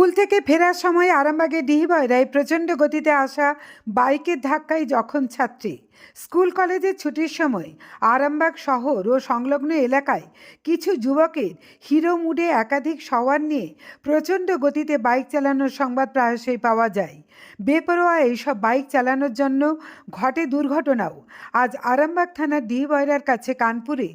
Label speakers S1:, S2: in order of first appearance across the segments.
S1: School থেকে ফেরার সময় আরামবাগের ডিহিবয়রায় প্রচণ্ড গতিতে আসা বাইকের ধাক্কায় জখম ছাত্রী। স্কুল কলেজের ছুটির সময় আরামবাগ শহর ও সংলগ্ন এলাকায় কিছু যুবকের হিরো মুডে একাধিক সওয়ার নিয়ে প্রচণ্ড গতিতে বাইক চালানোর সংবাদ প্রায়শই পাওয়া যায়। বেপরোয়া এইসব বাইক চালানোর জন্য ঘটে দুর্ঘটনাও। আজ আরামবাগ থানার ডিহিবয়রার কাছে কানপুরে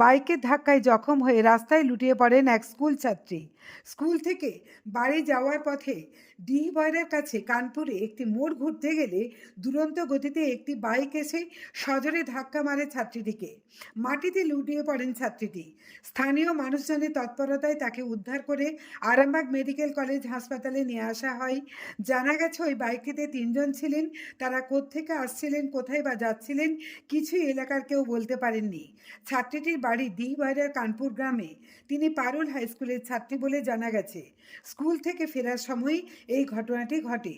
S1: বাইকের ধাক্কায় জখম হয়ে রাস্তায় লুটিয়ে পড়েন এক স্কুল ছাত্রী। স্কুল থেকে বাড়ি যাওয়ার পথে ডিহিবয়রার কাছে কানপুরে একটি মোড় ঘুরতে গেলে দুরন্ত গতিতে একটি বাইক এসে সজোরে ধাক্কা মারে ছাত্রীটিকে। মাটিতে লুটিয়ে পড়েন ছাত্রীটি। স্থানীয় মানুষজনের তৎপরতায় তাকে উদ্ধার করে আরামবাগ মেডিকেল কলেজ হাসপাতালে নিয়ে আসা হয়। জানা গেছে, ওই বাইকটিতে তিনজন ছিলেন। তারা কোত্থেকে আসছিলেন, কোথায় বা যাচ্ছিলেন, কিছুই এলাকার কেউ বলতে পারেননি। ছাত্রীটির বাড়ি দিহবাইরার কানপুর গ্রামে। তিনি পারুল হাই স্কুলের ছাত্রী বলে জানা গেছে। স্কুল থেকে ফেরার সময় এই ঘটনাটি ঘটে।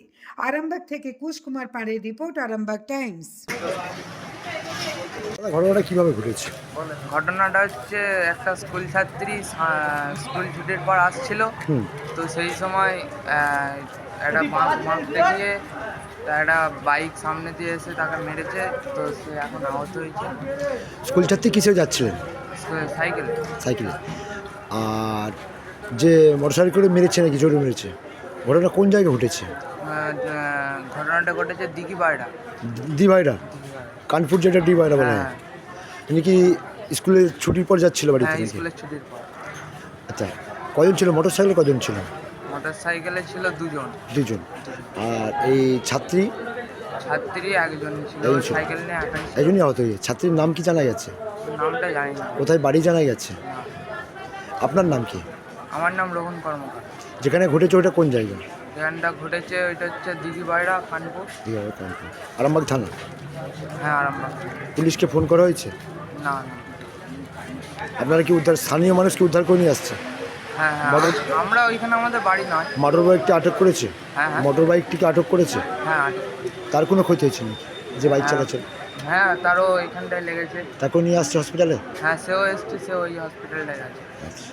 S1: আরামবাগ থেকে কুশ কুমার পাড়ের রিপোর্ট আরামবাগ টাইমস।
S2: ঘটনাটা কীভাবে ঘটেছে?
S3: ঘটনাটা হচ্ছে একটা স্কুল ছাত্রী স্কুল ছুটির পর আসছিল। তো সেই সময় একটা মাপ মাপতে গিয়ে তা একটা বাইক সামনে দিয়ে এসে তাকে মেরেছে। তো সে এখন আহত হয়েছে।
S2: স্কুল ছাত্রী কিসে যাচ্ছিলেন?
S3: সাইকেলে।
S2: সাইকেলে। আর যে মোটরসাইকেল করে মেরেছে নাকি জোরে মেরেছে? ঘটনা কোন জায়গায় ঘটেছে?
S3: ঘটনাটা ঘটেছে দিঘি বাড়া
S2: দিভাইরা কানপুর যেটা ডিভাইরা বলা।
S3: হ্যাঁ।
S2: হয় তিনি কি স্কুলে ছুটির পর যাচ্ছিল বাড়ি
S3: হ্যাঁ
S2: থেকে
S3: স্কুলের ছুটির পর।
S2: আচ্ছা কজন ছিল? মোটরসাইকেলে কজন ছিল?
S3: মোটর সাইকেলে ছিল দুজন।
S2: দুজন। আর এই ছাত্রী?
S3: ছাত্রী একজন ছিল
S2: একজন ছিল।
S3: সাইকেল নিয়ে
S2: একজনই আহত হয়েছে। ছাত্রীর নাম কি জানা গেছে
S3: নামটা জানি না।
S2: কোথায় বাড়ি জানা গেছে
S3: না।
S2: আপনার নাম কি?
S3: আমার নাম রোহন কর্মকার।
S2: যেখানে ঘটেছে ওটা কোন জায়গা?
S3: এখানটা ঘটেছে ওইটা হচ্ছে দিঘি বাড়া কানপুর
S2: দিঘার কানপুর আরামবাগ থানা?
S3: হ্যাঁ আরামবাগ
S2: পুলিশকে ফোন করা হয়েছে?
S3: না না।
S2: আপনারা কি উদ্ধার স্থানীয় মানুষকে উদ্ধার করে নিয়ে আসছে?
S3: হ্যাঁ হ্যাঁ
S2: বড়-
S3: আম- আমরা ওইখানে আমাদের বাড়ি নয়।
S2: মোটর বাইকটি আটক করেছে?
S3: হ্যাঁ হ্যাঁ।
S2: মোটর বাইকটিকে আটক করেছে?
S3: হ্যাঁ।
S2: তার কোনো ক্ষতি হয়েছে নাকি? যে বাইক
S3: হ্যাঁ।
S2: চালাচ্ছে?
S3: হ্যাঁ তারও এখানটায় লেগেছে।
S2: তাকেও নিয়ে আসছে হসপিটালে
S3: হ্যাঁ সেও এসছে সে ওই হসপিটালটায় আছে
S2: আচ্ছা।